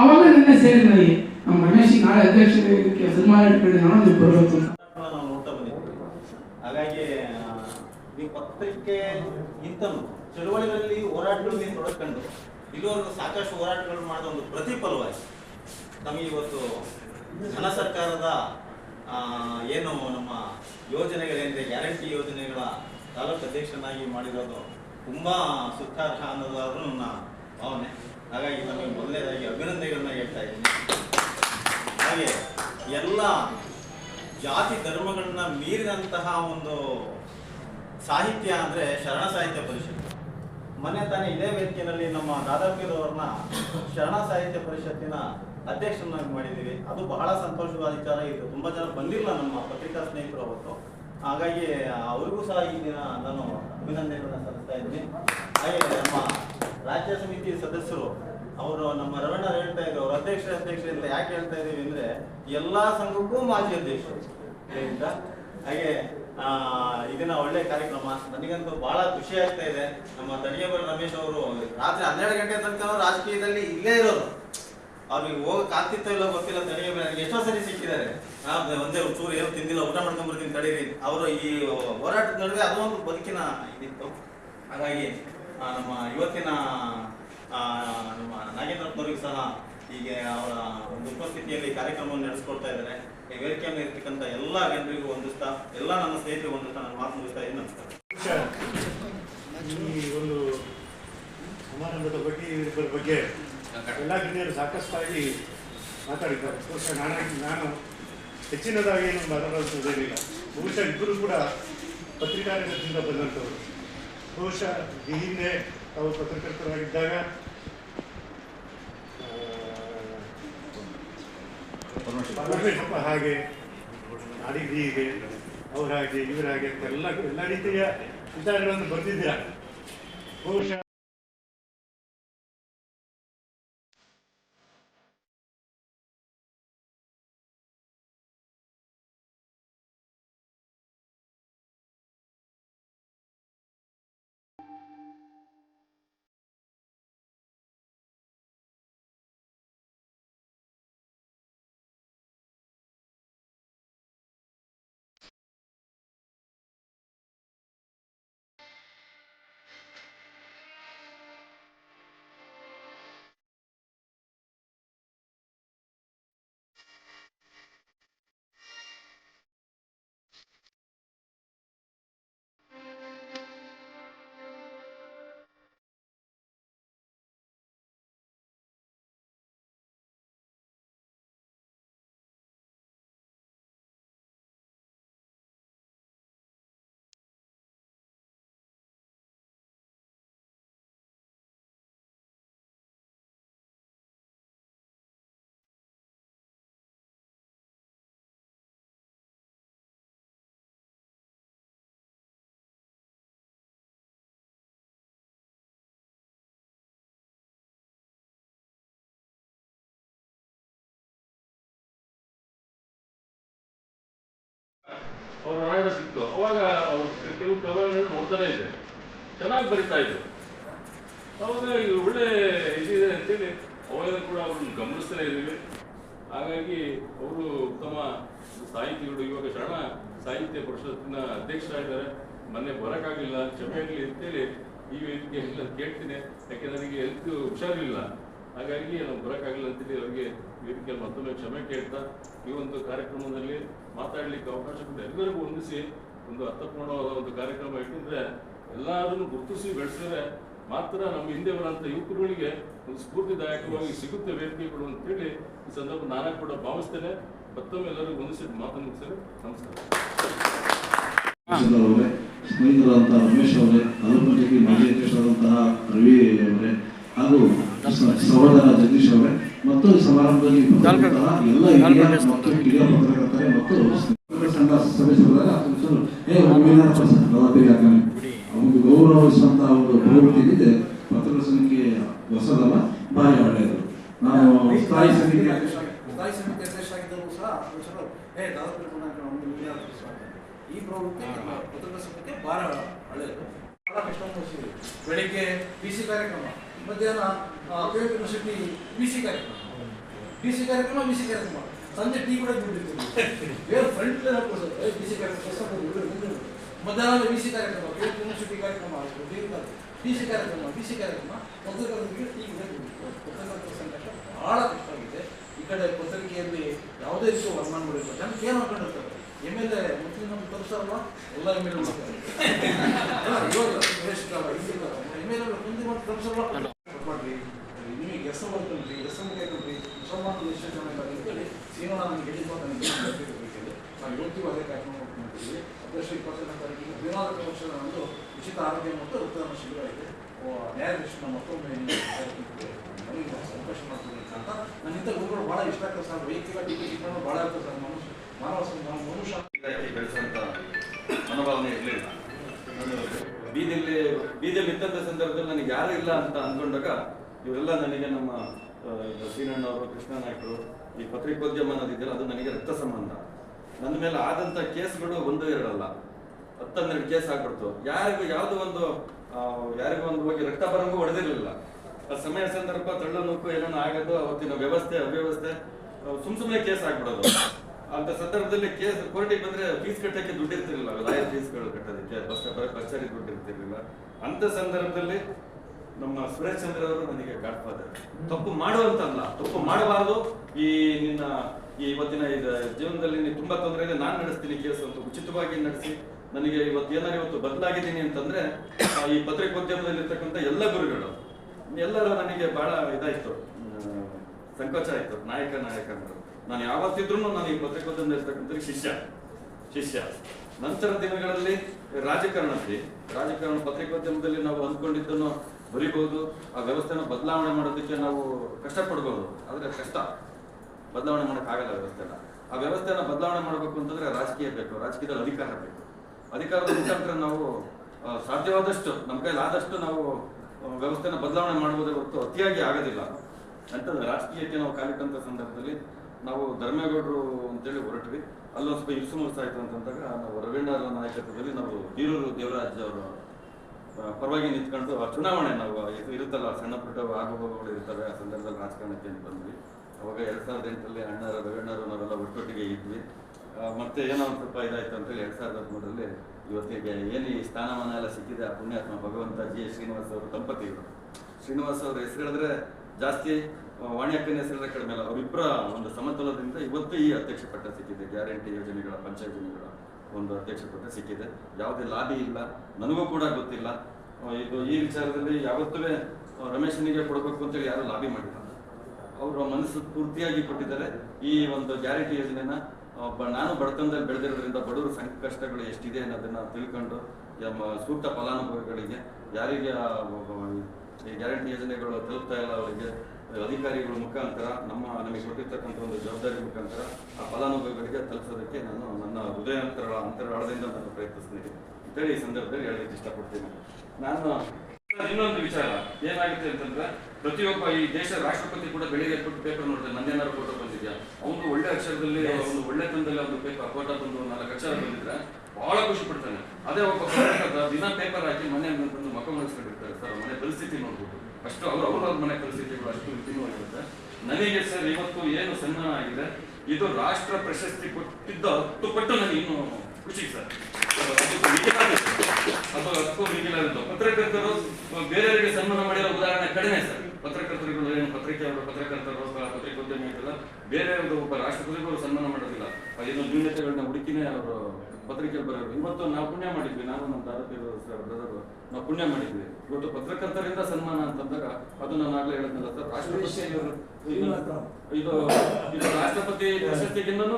ಅವಾಗ ನಿನ್ನೆ ಸೇರಿ ನನಗೆ ನಮ್ಮ ರಮೇಶ್ ನಾಳೆ ಅಧ್ಯಕ್ಷರಿಗೆ ಸನ್ಮಾನ ಇಟ್ಕೊಂಡು ನಾನು ನೀವು ಬರಬೇಕು ನಾವು ಹಾಗಾಗಿ ಪತ್ರಿಕೆ ಇಂತ ಚಳುವಳಿಗಳಲ್ಲಿ ಹೋರಾಟಗಳಲ್ಲಿ ತೊಡಕೊಂಡು ಇಲ್ಲಿವರೆಗೂ ಸಾಕಷ್ಟು ಹೋರಾಟಗಳು ಮಾಡಿದ ಒಂದು ಪ್ರತಿಫಲವಾಗಿ ನಮಗೆ ಇವತ್ತು ಘನ ಸರ್ಕಾರದ ಏನು ನಮ್ಮ ಯೋಜನೆಗಳೇನಿದೆ, ಗ್ಯಾರಂಟಿ ಯೋಜನೆಗಳ ತಾಲೂಕು ಅಧ್ಯಕ್ಷನಾಗಿ ಮಾಡಿರೋದು ತುಂಬ ಸುತ್ತಾರ್ಹ ಅನ್ನೋದಾದ್ರೂ ನನ್ನ ಭಾವನೆ. ಹಾಗಾಗಿ ನಮಗೆ ಮೊದಲನೇದಾಗಿ ಅಭಿನಂದನೆಗಳನ್ನ ಹೇಳ್ತಾ ಇದ್ದೀನಿ. ಹಾಗೆ ಎಲ್ಲ ಜಾತಿ ಧರ್ಮಗಳನ್ನ ಮೀರಿದಂತಹ ಒಂದು ಸಾಹಿತ್ಯ ಅಂದರೆ ಶರಣ ಸಾಹಿತ್ಯ ಪರಿಷತ್ ಮೊನ್ನೆ ತಾನೇ ಇದೇ ವೇದಿಕೆಯಲ್ಲಿ ನಮ್ಮ ದಾದಾಪೀರ್ ಅವ್ರನ್ನ ಶರಣ ಸಾಹಿತ್ಯ ಪರಿಷತ್ತಿನ ಅಧ್ಯಕ್ಷರನ್ನಾಗಿ ಮಾಡಿದ್ದೀವಿ. ಅದು ಬಹಳ ಸಂತೋಷವಾದ ವಿಚಾರ. ಇದು ತುಂಬಾ ಜನ ಬಂದಿಲ್ಲ ನಮ್ಮ ಪತ್ರಿಕಾ ಸ್ನೇಹಿತರು ಅವತ್ತು. ಹಾಗಾಗಿ ಅವರಿಗೂ ಸಹ ಈ ದಿನ ನಾನು ಅಭಿನಂದನೆಗಳನ್ನ ಸಲ್ಲಿಸ್ತಾ ಇದ್ದೀನಿ. ಹಾಗೆ ನಮ್ಮ ರಾಜ್ಯ ಸಮಿತಿ ಸದಸ್ಯರು, ಅವರು ನಮ್ಮ ರವಣ್ಣ ಹೇಳ್ತಾ ಇದ್ರು ಅವ್ರ ಅಧ್ಯಕ್ಷ ಅಧ್ಯಕ್ಷ ಅಂತ ಯಾಕೆ ಹೇಳ್ತಾ ಇದೀವಿ ಅಂದ್ರೆ, ಎಲ್ಲಾ ಸಂಘಕ್ಕೂ ಮಾಜಿ ಅಧ್ಯಕ್ಷರು. ಹಾಗೆ ಇದನ್ನ ಒಳ್ಳೆ ಕಾರ್ಯಕ್ರಮ. ನನಗಂತೂ ಬಹಳ ಖುಷಿ ಆಗ್ತಾ ಇದೆ. ನಮ್ಮ ತಣಿಯಬರ ರಮೇಶ್ ಅವರು ರಾತ್ರಿ ಹನ್ನೆರಡು ಗಂಟೆ ತನಕ ರಾಜಕೀಯದಲ್ಲಿ ಇಲ್ಲೇ ಇರೋರು. ಅವ್ರಿಗೆ ಹೋಗಕ್ ಆಗ್ತಿತ್ತೋ ಇಲ್ಲ ಗೊತ್ತಿಲ್ಲ ತಡೆಯ ಎಷ್ಟೋ ಸರಿ ಸಿಕ್ಕಿದ್ದಾರೆ. ಒಂದೇ ಚೂರು ಏನು ತಿಂದಿಲ್ಲ, ಊಟ ಮಾಡ್ಕೊಂಡ್ ಬರ್ತೀನಿ ತಡೀರಿ. ಅವರು ಈ ಹೋರಾಟದ ನಡುವೆ ಅದು ಒಂದು ಬದುಕಿನ ಇದಿತ್ತು. ಹಾಗಾಗಿ ನಮ್ಮ ಇವತ್ತಿನ ನಮ್ಮ ನಾಗೇಂದ್ರಪ್ಪನವ್ರಿಗೆ ಸಹ ಹೀಗೆ ಅವರ ಒಂದು ಉಪಸ್ಥಿತಿಯಲ್ಲಿ ಕಾರ್ಯಕ್ರಮವನ್ನು ನಡೆಸ್ಕೊಡ್ತಾ ಇದ್ದಾರೆ. ಈ ವೇದಿಕೆಯಲ್ಲಿ ಇರ್ತಕ್ಕಂಥ ಎಲ್ಲ ಜನರಿಗೂ ಹೊಂದಿಸ್ತಾ ಎಲ್ಲ ನನ್ನ ಸ್ನೇಹಿತರಿಗೂ ಹೊಂದಿಸ್ತಾ ನಾನು ಮಾತು ಮುಗಿಸ್ತಾ ಇದ್ದೀನಿ ನಮಸ್ಕಾರ. ಈ ಒಂದು ಸಮಾರಂಭದ ಬಗ್ಗೆ, ಇದರ ಬಗ್ಗೆ ಎಲ್ಲ ಗಣ್ಯರು ಸಾಕಷ್ಟಾಗಿ ಮಾತಾಡಿದ್ದಾರೆ. ಬಹುಶಃ ನಾನಾಗಿ ನಾನು ಹೆಚ್ಚಿನದಾಗಿ ಏನು ಮಾತಾಡೋದೇನಿಲ್ಲ ಬಹುಶಃ ಇಬ್ಬರು ಕೂಡ ಪತ್ರಿಕಾರಂಗದಿಂದ ಬಂದಂಥವ್ರು. ಬಹುಶಃ ಈ ಹಿಂದೆ ತಾವು ಪತ್ರಕರ್ತರಾಗಿದ್ದಾಗ ಹಾಗೆ ನಾಡಿದ್ದು ಹೀಗೆ ಅವ್ರ ಹಾಗೆ ಇವ್ರ ಹಾಗೆ ಎಲ್ಲ ಎಲ್ಲ ರೀತಿಯ ವಿಚಾರಗಳನ್ನು ಬರೆದಿದ್ದೀರ? ಬಹುಶಃ ಅವ್ರ ರಾಯಣ ಸಿಕ್ತು. ಅವಾಗ ಅವ್ರು ಕೆಲವು ಕವನಗಳು ನೋಡ್ತಾನೆ ಇದೆ ಚೆನ್ನಾಗಿ ಬರಿತಾ ಇದ್ರು. ಅವಾಗ ಇದು ಒಳ್ಳೆ ಇದಿದೆ ಅಂತೇಳಿ ಅವಾಗ ಕೂಡ ಅವ್ರನ್ನ ಗಮನಿಸ್ತಾನೆ ಇದ್ದೀವಿ. ಹಾಗಾಗಿ ಅವರು ಉತ್ತಮ ಸಾಹಿತಿಗಳು. ಇವಾಗ ಶರಣ ಸಾಹಿತ್ಯ ಪರಿಷತ್ತಿನ ಅಧ್ಯಕ್ಷರಾಗಿದ್ದಾರೆ ಮೊನ್ನೆ ಬರೋಕ್ಕಾಗಲಿಲ್ಲ, ಕ್ಷಮೆ ಅಂತೇಳಿ ಈ ವೇದಿಕೆ ಎಲ್ಲ ಕೇಳ್ತೀನಿ. ಯಾಕೆ, ನನಗೆ ಹೆಲ್ತ್ ಹುಷಾರಿಲ್ಲ. ಹಾಗಾಗಿ ನಾವು ಬರೋಕ್ಕಾಗಲಿಲ್ಲ ಅಂತೇಳಿ ಅವರಿಗೆ ವೇದಿಕೆಯಲ್ಲಿ ಮತ್ತೊಮ್ಮೆ ಕ್ಷಮೆ ಕೇಳ್ತಾ ಈ ಒಂದು ಕಾರ್ಯಕ್ರಮದಲ್ಲಿ ಮಾತಾಡ್ಲಿಕ್ಕೆ ಅವಕಾಶ ಕೊಟ್ಟು ಎಲ್ಲರಿಗೂ ಹೊಂದಿಸಿ ಒಂದು ಅರ್ಥಪೂರ್ಣವಾದ ಒಂದು ಕಾರ್ಯಕ್ರಮ ಇಟ್ಟಿದ್ರೆ ಎಲ್ಲರನ್ನು ಗುರುತಿಸಿ ಬೆಳೆಸಿದ್ರೆ ಮಾತ್ರ ನಮ್ಮ ಹಿಂದೆ ಬರುವಂತ ಯುವಕರುಗಳಿಗೆ ಒಂದು ಸ್ಫೂರ್ತಿದಾಯಕವಾಗಿ ಸಿಗುತ್ತೆ ವೇದಿಕೆಗಳು ಅಂತೇಳಿ ಈ ಸಂದರ್ಭ ನಾನೇ ಕೂಡ ಭಾವಿಸ್ತೇನೆ. ಮತ್ತೊಮ್ಮೆ ಎಲ್ಲರಿಗೂ ಹೊಂದಿಸಿ ಮಾತನ್ನು ಮುಗಿಸ್ತೇನೆ. ನಮಸ್ಕಾರ. ಸ್ನೇಹಿತರಾದಂತಹ ರಮೇಶ್ ಅವರೇ, ತಾಲೂಕು ಮಾಜಿ ಅಧ್ಯಕ್ಷರಾದಂತಹ ರವಿ ಅವರೇ ಹಾಗೂ ಸಹೋದರ ಜಗದೀಶ್ ಅವರೇ ಮತ್ತು ಸಮಾರಂಭದಲ್ಲಿ ಎಲ್ಲ ಹಿರಿಯ ಮತ್ತು ಹಿರಿಯ ಪತ್ರಕರ್ತರೆ ಮತ್ತು ಸಂಘ ಹಾಕನೆ ಒಂದು ಗೌರವಿಸುವಂತಹ ಒಂದು ಪ್ರವೃತ್ತಿ ಇದೆ. ಪತ್ರಕರ್ತರ ಸಂಖ್ಯೆ ಹೊಸದಲ್ಲ ಭಾರಿ ಒಳ್ಳೆಯದು. ನಾನು ಸ್ಥಾಯಿ ಸಮಿತಿ ಸ್ಥಾಯಿ ಸಮಿತಿ ಅಧ್ಯಕ್ಷರಾಗಿದ್ದರೂ ಸಹ ಅಧ್ಯಕ್ಷರಾಗಿದ್ದಾರೆ. ಈ ಪ್ರವೃತ್ತಿ ಪತ್ರಿಕಾ ಬಹಳ ಒಳ್ಳೆಯದು. ಬಹಳ ಕಷ್ಟ ಬೆಳಿಗ್ಗೆ ಬಿ ಸಿ ಕಾರ್ಯಕ್ರಮ ಮಧ್ಯಾಹ್ನ ಕೆ ಯೂನಿವರ್ಸಿಟಿ ಬಿ ಸಿ ಕಾರ್ಯಕ್ರಮ. ಬಿ ಸಿ ಕಾರ್ಯಕ್ರಮ ಬಿ ಸಿ ಕಾರ್ಯಕ್ರಮ. ಸಂಜೆ ಟೀ ಕೂಡ ಬಿಟ್ಟಿರ್ತೀವಿ ಬೇರೆ ಫ್ರಂಟ್ ಬಿ ಸಿ ಕಾರ್ಯಕ್ರಮ ಮಧ್ಯಾಹ್ನ ಬಿ ಸಿ ಕಾರ್ಯಕ್ರಮ ಕೆ ಯೂನಿವರ್ಸಿಟಿ ಕಾರ್ಯಕ್ರಮ ಬಿ ಸಿ ಕಾರ್ಯಕ್ರಮ ಬಿ ಸಿ ಕಾರ್ಯಕ್ರಮ ಪತ್ರಕರ್ತರಿಗೆ ಟೀ ಕೂಡ ದುಡ್ಡಿತ್ತು ಪತ್ರಕರ್ತರ ಭಾಳ ಕಷ್ಟವಾಗಿದೆ. ಈ ಕಡೆ ಪತ್ರಿಕೆಯಲ್ಲಿ ಯಾವುದೇ ರೀತಿಯ ವರ್ಮಾನ ಮಾಡಿಲ್ಲ ಜನಕ್ಕೆ ಏನು ಅನ್ಕೊಂಡಿರ್ತಾರೆ ಎಂ ಎಲ್ ಎ ಮುಸ್ಲಿಂ ನಮ್ಗೆ ತೋರಿಸಲ್ವಾ ಎಲ್ಲ M L M L A ಮುಂದೆ ಮತ್ತೆ ತೋರಿಸಲ್ವಾ ಕೊಟ್ಬಿಡ್ರಿ ನಿಮಗೆ ಎಸ್ ಎಂ ಕಲ್ರಿ ಎಸ್ ಎಂ ಕಲ್ರಿ ಮುಸಲ್ಮಾನ ಎಷ್ಟು ಜನ ಇದ್ದಾರೆ ಅಂತೇಳಿ ಸೀನೋಣ ನನಗೆ ಹೇಳಿದ್ದು ಅಂತ ನನಗೆ ಗೊತ್ತಿರಬೇಕಿದೆ ನಾವು ಇವತ್ತಿಗೂ ಅದೇ ಕಾರ್ಯಕ್ರಮ ಮಾಡ್ಕೊಂಡಿದ್ದೀವಿ ಅದಷ್ಟು ಇಪ್ಪತ್ತನೇ ತಾರೀಕಿಗೆ ವಿನೋದ ಒಂದು ಉಚಿತ ಆರೋಗ್ಯ ಮತ್ತು ಉತ್ತಮ ಶಿಬಿರ ಇದೆ. ನ್ಯಾಯಾಧೀಶನ ಮತ್ತೊಮ್ಮೆ ಸಂತೋಷ ನನಗೆ ಅವಕಾಶ ಮಾಡ್ತೀನಿ ಅಂತ ನನ್ನ ಇಂಥ ಗುರುಗಳು ಭಾಳ ಇಷ್ಟ ಆಗ್ತದೆ ಸರ್. ವೈಯಕ್ತಿಕ ಟೀಕೆ ಶಿಕ್ಷಣ ಭಾಳ ಇರ್ತದೆ ಸರ್. ಮನುಷ್ಯ ಮಾನವ ಸಂಬಂಧ ಮನುಷ್ಯ ಬೆಳೆಸಂತ ಬೆಳೆಸುವಂತ ಮನೋಭಾವನೆ ಇರಲಿಲ್ಲ ನಾನು ಬೀದಿಯಲ್ಲಿ ಬೀದಿಯಲ್ಲಿ ಇದ್ದಂಥ ಸಂದರ್ಭದಲ್ಲಿ ನನಗೆ ಯಾರು ಇಲ್ಲ ಅಂತ ಅಂದ್ಕೊಂಡಾಗ ಇವರೆಲ್ಲ ನನಗೆ ನಮ್ಮ ಸೀನಣ್ಣ ಅವರು ಶ್ರೀನಣ್ಣವರು ಕೃಷ್ಣ ನಾಯ್ಕರು ಈ ಪತ್ರಿಕೋದ್ಯಮ ಅನ್ನೋದಿದೆಯಲ್ಲ ಅದು ನನಗೆ ರಕ್ತ ಸಂಬಂಧ. ನನ್ನ ಮೇಲೆ ಆದಂಥ ಕೇಸ್ಗಳು ಒಂದು ಎರಡಲ್ಲ ಹತ್ತನ್ನೆರಡು ಕೇಸ್ ಆಗ್ಬಿಡ್ತು. ಯಾರಿಗೂ ಯಾವುದೋ ಒಂದು ಯಾರಿಗೂ ಒಂದು ಹೋಗಿ ರಕ್ತ ಬರಂಗು ಹೊಡೆದಿರಲಿಲ್ಲ. ಆ ಸಮಯ ಸಂದರ್ಭ, ತಳ್ಳು ನೂಕು ಏನೋ ಆಗೋದು, ಅವತ್ತಿನ ವ್ಯವಸ್ಥೆ, ಅವ್ಯವಸ್ಥೆ ಸುಮ್ ಸುಮ್ಮನೆ ಕೇಸ್ ಆಗ್ಬಿಡೋದು. ಅಂತ ಸಂದರ್ಭದಲ್ಲಿ ಕೇಸ್, ಕೋರ್ಟಿಗೆ ಬಂದ್ರೆ ಫೀಸ್ ಕಟ್ಟಕ್ಕೆ ದುಡ್ಡು ಇರ್ತಿರ್ಲಿಲ್ಲ. ಲಾಯರ್ ಫೀಸ್ಗಳು ಕಟ್ಟೋದಕ್ಕೆ, ಬಸ್ ಕಚೇರಿ ದುಡ್ಡು ಇರ್ತಿರ್ಲಿಲ್ಲ. ಅಂತ ಸಂದರ್ಭದಲ್ಲಿ ನಮ್ಮ ಸುರೇಶ್ ಚಂದ್ರ ಅವರು ನನಗೆ ಗಾಡ್ ಫಾದರ್ ತಪ್ಪು ಮಾಡುವಂತಲ್ಲ ತಪ್ಪು ಮಾಡಬಾರದು. ಈ ನಿನ್ನ, ಈ ಇವತ್ತಿನ ಜೀವನದಲ್ಲಿ ತುಂಬಾ ತೊಂದರೆ ಇದೆ. ನಾನು ನಡೆಸ್ತೀನಿ ಕೇಸ್ ಅಂತ ಉಚಿತವಾಗಿ ನಡೆಸಿ ನನಗೆ ಇವತ್ತು ಏನಾರು ಇವತ್ತು ಬದಲಾಗಿದ್ದೀನಿ ಅಂತಂದ್ರೆ ಈ ಪತ್ರಿಕೋದ್ಯಮದಲ್ಲಿರ್ತಕ್ಕಂಥ ಎಲ್ಲ ಗುರುಗಳು, ಎಲ್ಲರೂ ನನಗೆ ಬಹಳ ಇದಾಯ್ತು. ಸಂಕೋಚ ಆಯ್ತು. ನಾಯಕ ನಾಯಕ ಅಂದರು ನಾನು ಯಾವತ್ತಿದ್ರು ನಾನು ಈ ಪತ್ರಿಕೋದ್ಯಮದಲ್ಲಿ ಇರ್ತಕ್ಕಂಥ ಶಿಷ್ಯ. ಶಿಷ್ಯ. ನಂತರ ದಿನಗಳಲ್ಲಿ ರಾಜಕಾರಣದಲ್ಲಿ, ರಾಜಕಾರಣ ಪತ್ರಿಕೋದ್ಯಮದಲ್ಲಿ ನಾವು ಅಂದ್ಕೊಂಡಿದ್ದನ್ನು ಬರಿಬಹುದು ಆ ವ್ಯವಸ್ಥೆನ ಬದಲಾವಣೆ ಮಾಡೋದಕ್ಕೆ ನಾವು ಕಷ್ಟಪಡ್ಬೋದು. ಆದ್ರೆ ಕಷ್ಟ. ಬದಲಾವಣೆ ಮಾಡೋಕ್ಕಾಗಲ್ಲ ವ್ಯವಸ್ಥೆನ. ಆ ವ್ಯವಸ್ಥೆನ ಬದಲಾವಣೆ ಮಾಡಬೇಕು ಅಂತಂದ್ರೆ ರಾಜಕೀಯ ಬೇಕು, ರಾಜಕೀಯದಲ್ಲಿ ಅಧಿಕಾರ ಬೇಕು. ಅಧಿಕಾರದ ಮುಖಾಂತರ ನಾವು ಸಾಧ್ಯವಾದಷ್ಟು, ನಮ್ಮ ಕೈಲಿ ಆದಷ್ಟು ನಾವು ವ್ಯವಸ್ಥೆನ ಬದಲಾವಣೆ ಮಾಡುವುದೇ ಹೊರತು ಅತಿಯಾಗಿ ಆಗೋದಿಲ್ಲ. ಅಂತ ರಾಜಕೀಯಕ್ಕೆ ನಾವು ಕಾಲಿಟ್ಟಂತ ಸಂದರ್ಭದಲ್ಲಿ ನಾವು ಧರ್ಮೇಗೌಡರು ಅಂತೇಳಿ ಹೊರಟ್ವಿ. ಅಲ್ಲೊಂದು ಸ್ವಲ್ಪ ಇರಿಸು ಆಯಿತು ಅಂತಂದಾಗ ನಾವು ರವೀಂದ್ರ ನಾಯಕತ್ವದಲ್ಲಿ ನಾವು ಬೀರೂರು ದೇವರಾಜ್ ಅವರು ಪರವಾಗಿ ನಿಂತ್ಕೊಂಡು ಆ ಚುನಾವಣೆ ನಾವು ಇರುತ್ತಲ್ಲ, ಸಣ್ಣ ಪುಟ್ಟ ಆಗುಭೋಗಗಳು ಇರ್ತವೆ ಆ ಸಂದರ್ಭದಲ್ಲಿ ರಾಜಕಾರಣಕ್ಕೆ ಬಂದ್ವಿ. ಅವಾಗ ಎರಡು ಸಾವಿರದ ಎಂಟರಲ್ಲಿ ಅಣ್ಣರ, ರವೀಣ್ಣರು ನಾವೆಲ್ಲ ಒಟ್ಟೊಟ್ಟಿಗೆ ಇದ್ವಿ. ಮತ್ತೆ ಏನೋ ಒಂದು ಸ್ವಲ್ಪ ಇದಾಯ್ತು ಅಂತೇಳಿ ಎರಡ್ ಸಾವಿರದ ಹದಿಮೂರರಲ್ಲಿ ಇವತ್ತಿಗೆ ಏನು ಈ ಸ್ಥಾನಮಾನ ಎಲ್ಲ ಸಿಕ್ಕಿದೆ ಆ ಪುಣ್ಯಾತ್ಮ ಭಗವಂತ ಜಿ ಶ್ರೀನಿವಾಸ್ ಅವರು ದಂಪತಿಗಳು ಶ್ರೀನಿವಾಸ್ ಅವರ ಹೆಸರು ಹೇಳಿದ್ರೆ ಜಾಸ್ತಿ ವಾಣಿಯಕ್ಕನ ಹೆಸರು ಕಡಿಮೆ ಅಲ್ಲ ಅವರಿಬ್ಬರ ಒಂದು ಸಮತೋಲದಿಂದ ಇವತ್ತು ಈ ಅಧ್ಯಕ್ಷ ಪಟ್ಟ ಸಿಕ್ಕಿದೆ, ಗ್ಯಾರಂಟಿ ಯೋಜನೆಗಳ ಪಂಚಾಯತ್ ಯೋಜನೆಗಳ ಒಂದು ಅಧ್ಯಕ್ಷ ಪಟ್ಟ ಸಿಕ್ಕಿದೆ. ಯಾವುದೇ ಲಾಬಿ ಇಲ್ಲ, ನನಗೂ ಕೂಡ ಗೊತ್ತಿಲ್ಲ. ಇದು ಈ ವಿಚಾರದಲ್ಲಿ ಯಾವತ್ತೂ ರಮೇಶನಿಗೆ ಕೊಡಬೇಕು ಅಂತೇಳಿ ಯಾರು ಲಾಬಿ ಮಾಡಿಲ್ಲ. ಅವರ ಮನಸ್ಸು ಪೂರ್ತಿಯಾಗಿ ಕೊಟ್ಟಿದ್ದಾರೆ. ಈ ಒಂದು ಗ್ಯಾರಂಟಿ ಯೋಜನೆನ ನಾನು ಬಡತನದಲ್ಲಿ ಬೆಳೆದಿರೋದ್ರಿಂದ ಬಡವರ ಸಂಕಷ್ಟಗಳು ಎಷ್ಟಿದೆ ಅನ್ನೋದನ್ನ ತಿಳ್ಕೊಂಡು ಸೂಕ್ತ ಫಲಾನುಭವಿಗಳಿಗೆ ಯಾರಿಗೆ ಗ್ಯಾರಂಟಿ ಯೋಜನೆಗಳು ತಲುಪ್ತಾ ಇಲ್ಲ ಅವರಿಗೆ ಅಧಿಕಾರಿಗಳ ಮುಖಾಂತರ, ನಮ್ಮ ನಮಗೆ ಕೊಟ್ಟಿರ್ತಕ್ಕಂಥ ಒಂದು ಜವಾಬ್ದಾರಿ ಮುಖಾಂತರ ಆ ಫಲಾನುಭವಿಗಳಿಗೆ ತಲುಪಿಸೋದಕ್ಕೆ ನಾನು ನನ್ನ ಹೃದಯಾಂತರ ಅಂತರಾಳದಿಂದ ನಾನು ಪ್ರಯತ್ನಿಸ್ತೀನಿ. ಅಂತೇಳಿ ಈ ಸಂದರ್ಭದಲ್ಲಿ ಹೇಳಲಿಕ್ಕೆ ಇಷ್ಟಪಡ್ತೀನಿ. ನಾನು ಇನ್ನೊಂದು ವಿಚಾರ. ಏನಾಗುತ್ತೆ ಅಂತಂದ್ರೆ, ಪ್ರತಿಯೊಬ್ಬ ಈ ದೇಶ ರಾಷ್ಟ್ರಪತಿ ಕೂಡ ಬೆಳಿಗ್ಗೆ ಪೇಪರ್ ನೋಡಿದ್ರೆ ನಂದೇನಾದ್ರು ಫೋಟೋ ಬಂದಿದ್ಯಾ ಅವನು ಒಳ್ಳೆ ಅಕ್ಷರದಲ್ಲಿ ಒಂದು ಒಳ್ಳೆ ತಂದಲ್ಲಿ ಒಂದು ಪೇಪರ್ ಕೋಟ ತಂದು ನಾಲ್ಕು ಅಕ್ಷರ ಬಂದಿದ್ರೆ ಬಹಳ ಖುಷಿ ಪಡ್ತಾನೆ. ಅದೇ ಒಬ್ಬ ದಿನ ಪೇಪರ್ ಹಾಕಿ ಮನೆ ಬಂದು ಮಕ್ಕ ಮಾಡಿಸ್ಕೊಂಡಿರ್ತಾರೆ ಸರ್ ಮನೆ ಪರಿಸ್ಥಿತಿ ನೋಡ್ಬೋದು. ಅಷ್ಟು ಅವ್ರ ಅವ್ರ ಮನೆ ಪರಿಸ್ಥಿತಿಗಳು ಅಷ್ಟು ವಿಭಿನ್ನವಾಗಿರುತ್ತೆ. ನನಗೆ ಸರ್ ಇವತ್ತು ಏನು ಸನ್ಮಾನ ಆಗಿದೆ? ಇದು ರಾಷ್ಟ್ರ ಪ್ರಶಸ್ತಿ ಕೊಟ್ಟಿದ್ದ ಹತ್ತು ಪಟ್ಟು ನನಗೆ ಇನ್ನು ಖುಷಿ ಸರ್. ಅದು ಹತ್ತು ಮಿಗಿಲಾದದ್ದು ಪತ್ರಕರ್ತರು ಬೇರೆಯವರಿಗೆ ಸನ್ಮಾನ ಮಾಡಿರೋ ಉದಾಹರಣೆ ಕಡಿಮೆ ಸರ್. ಪತ್ರಕರ್ತರುಗಳು ಏನು ಪತ್ರಿಕೆ ಅವರು ಪತ್ರಕರ್ತರು ಪತ್ರಿಕೋದ್ಯಮಿ ಅಂತಲ್ಲ ಬೇರೆ ಒಂದು ಒಬ್ಬ ರಾಷ್ಟ್ರಪತಿಗಳು ಸನ್ಮಾನ ಮಾಡೋದಿಲ್ಲ. ಏನು ನ್ಯೂನತೆಗಳನ್ನ ಹುಡುಕಿನೇ ಅವರು ಪತ್ರಿಕೆ ಬರೋರು. ಇವತ್ತು ನಾವು ಪುಣ್ಯ ಮಾಡಿದ್ವಿ ನಾನು ನಮ್ಮ ಭಾರತೀಯ ಸರ್ ಬ್ರದರ್ ನಾವು ಪುಣ್ಯ ಮಾಡಿದ್ವಿ. ಇವತ್ತು ಪತ್ರಕರ್ತರಿಂದ ಸನ್ಮಾನ ಅಂತಂದಾಗ ಅದು ನಾನು ಆಗ್ಲೇ ಹೇಳಿದ್ನಲ್ಲ ಸರ್ ರಾಷ್ಟ್ರಪತಿ ಇದು- ಇದು ರಾಷ್ಟ್ರಪತಿ ಪ್ರಶಸ್ತಿಗಿಂತನೂ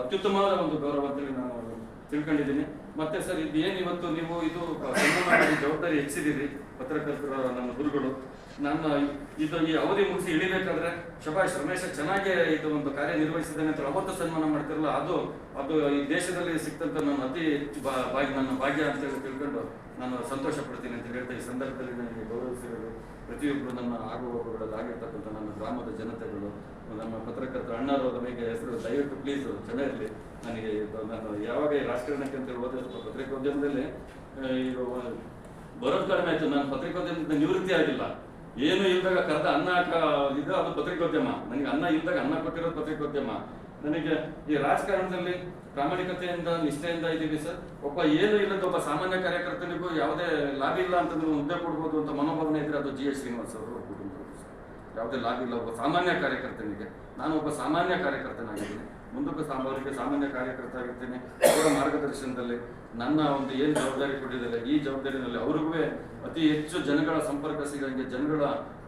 ಅತ್ಯುತ್ತಮವಾದ ಒಂದು ಗೌರವ ಅಂತೇಳಿ ನಾನು ತಿಳ್ಕೊಂಡಿದ್ದೀನಿ. ಮತ್ತೆ ಸರ್ ಇದು ಏನು ಇವತ್ತು ನೀವು ಇದು ಸನ್ಮಾನ ಜವಾಬ್ದಾರಿ ಹೆಚ್ಚಿದ್ದೀರಿ ಪತ್ರಕರ್ತರ ನಮ್ಮ ಗುರುಗಳು? ನಾನು ಇದು ಈ ಅವಧಿ ಮುಗಿಸಿ ಇಳಿಬೇಕಾದ್ರೆ ಶಭಾಷ್, ರಮೇಶ ಚೆನ್ನಾಗಿ ಇದು ಒಂದು ಕಾರ್ಯ ನಿರ್ವಹಿಸಿದ್ದಾನೆ ಅಂತ ಅವತ್ತು ಸನ್ಮಾನ ಮಾಡ್ತಿರಲ್ಲ, ಅದು ಅದು ಈ ದೇಶದಲ್ಲಿ ಸಿಕ್ತಂತ ನನ್ನ ಅತಿ ಹೆಚ್ಚು ಭಾಗ್ಯ, ನನ್ನ ಭಾಗ್ಯ ಅಂತ ಹೇಳಿ ತಿಳ್ಕೊಂಡು ನಾನು ಸಂತೋಷ ಪಡ್ತೀನಿ ಅಂತ ಹೇಳ್ತಾ ಈ ಸಂದರ್ಭದಲ್ಲಿ ನನಗೆ ಗೌರವಿಸಿರೋದು ಪ್ರತಿಯೊಬ್ಬರು ನನ್ನ ಆಗುವವರಲ್ಲಿ ಆಗಿರ್ತಕ್ಕಂಥ ನನ್ನ ಗ್ರಾಮದ ಜನತೆಗಳು, ನಮ್ಮ ಪತ್ರಕರ್ತರು ಅಣ್ಣರು ನಮಗೆ ಹೆಸರು, ದಯವಿಟ್ಟು ಪ್ಲೀಸ್ ಚೆನ್ನಾಗಿರಲಿ ನನಗೆ ನಾನು ಯಾವಾಗ ರಾಜಕಾರಣಕ್ಕೆ ಅಂತ ಸ್ವಲ್ಪ ಪತ್ರಿಕೋದ್ಯಮದಲ್ಲಿ ಈಗ ಬರೋದು ಕಡಿಮೆ ಆಯಿತು. ನಾನು ಪತ್ರಿಕೋದ್ಯಮದಿಂದ ನಿವೃತ್ತಿ ಆಗಿಲ್ಲ. ಏನು ಇಲ್ದಾಗ ಕರೆದ ಅನ್ನ ಇದು ಅದು ಪತ್ರಿಕೋದ್ಯಮ. ನನಗೆ ಅನ್ನ ಇಲ್ದಾಗ ಅನ್ನ ಕೊಟ್ಟಿರೋದು ಪತ್ರಿಕೋದ್ಯಮ. ನನಗೆ ಈ ರಾಜಕಾರಣದಲ್ಲಿ ಪ್ರಾಮಾಣಿಕತೆಯಿಂದ, ನಿಷ್ಠೆಯಿಂದ ಇದ್ದೀವಿ ಸರ್. ಒಬ್ಬ ಏನು ಇಲ್ಲದ ಒಬ್ಬ ಸಾಮಾನ್ಯ ಕಾರ್ಯಕರ್ತನಿಗೂ ಯಾವುದೇ ಲಾಭ ಇಲ್ಲ ನೀವು ಮುದ್ದೆ ಕೊಡ್ಬೋದು ಅಂತ ಮನೋಭಾವನೆ ಇದ್ರೆ ಅದು ಜಿ ಎಸ್ ಶ್ರೀನಿವಾಸ್ ಅವರು ಯಾವುದೇ ಲಾಭ ಇಲ್ಲ, ಒಬ್ಬ ಸಾಮಾನ್ಯ ಕಾರ್ಯಕರ್ತನಿಗೆ. ನಾನು ಒಬ್ಬ ಸಾಮಾನ್ಯ ಕಾರ್ಯಕರ್ತನಾಗಿದ್ದೀನಿ. ಮುಂದಕ್ಕೂ ಸಾಮಾಜಿಕ ಸಾಮಾನ್ಯ ಕಾರ್ಯಕರ್ತ ಆಗಿರ್ತೇನೆ ಅವರ ಮಾರ್ಗದರ್ಶನದಲ್ಲಿ ನನ್ನ ಒಂದು ಏನು ಜವಾಬ್ದಾರಿ ಕೊಟ್ಟಿದ್ದಾರೆ, ಈ ಜವಾಬ್ದಾರಿನಲ್ಲಿ ಅವ್ರಿಗೂ ಅತಿ ಹೆಚ್ಚು ಜನಗಳ ಸಂಪರ್ಕ ಸಿಗಂಗೆ, ಜನಗಳ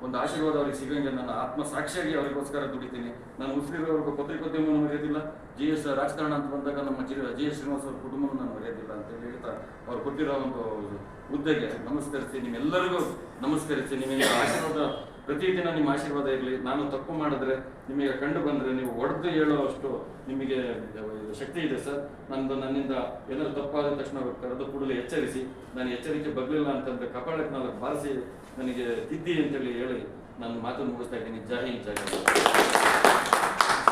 ಒಂದು ಆಶೀರ್ವಾದ ಅವ್ರಿಗೆ ಸಿಗಂಗೆ ನನ್ನ ಆತ್ಮ ಸಾಕ್ಷಿಯಾಗಿ ಅವರಿಗೋಸ್ಕರ ದುಡಿತೀನಿ. ನಾನು ಮುಸ್ಲಿಮರವರೆಗೂ ಪತ್ರಿಕೋದ್ಯಮವನ್ನು ಮರೆಯೋದಿಲ್ಲ. ಜಿ ಎಸ್ ರಾಜಕಾರಣ ಅಂತ ಬಂದಾಗ ನಮ್ಮ ಜಿ ಜಿ ಎಸ್ ಶ್ರೀನಿವಾಸ್ ಅವ್ರ ಕುಟುಂಬವನ್ನು ನಾನು ಮರೆಯೋದಿಲ್ಲ ಅಂತ ಹೇಳಿ ಹೇಳ್ತಾ ಅವ್ರು ಕೊಟ್ಟಿರೋ ಒಂದು ಹುದ್ದೆಗೆ ನಮಸ್ಕರಿಸಿ, ನಿಮ್ಮೆಲ್ಲರಿಗೂ ನಮಸ್ಕರಿಸಿ, ನಿಮಗೆ ಆಶೀರ್ವಾದ ಪ್ರತಿದಿನ ನಿಮ್ಮ ಆಶೀರ್ವಾದ ಇರಲಿ. ನಾನು ತಪ್ಪು ಮಾಡಿದ್ರೆ ನಿಮಗೆ ಕಂಡು ಬಂದರೆ ನೀವು ಒಡೆದು ಹೇಳುವಷ್ಟು ನಿಮಗೆ ಶಕ್ತಿ ಇದೆ ಸರ್. ನಂದು ನನ್ನಿಂದ ಏನಾದರೂ ತಪ್ಪಾದ ತಕ್ಷಣ ಕರೆದು ಕೂಡಲೇ ಎಚ್ಚರಿಸಿ, ನಾನು ಎಚ್ಚರಿಕೆ ಬಗ್ಲಿಲ್ಲ ಅಂತಂದ್ರೆ ಕಪಾಳಕ್ಕೆ ನಾಲ್ಕು ಬಾರಿಸಿ ನನಗೆ ತಿದ್ದಿ ಅಂತೇಳಿ ಹೇಳಿ ನಾನು ಮಾತನ್ನು ಮುಗಿಸ್ತಾ ಇದ್ದೀನಿ. ಜಾಹಿ ಜಾಹಿ.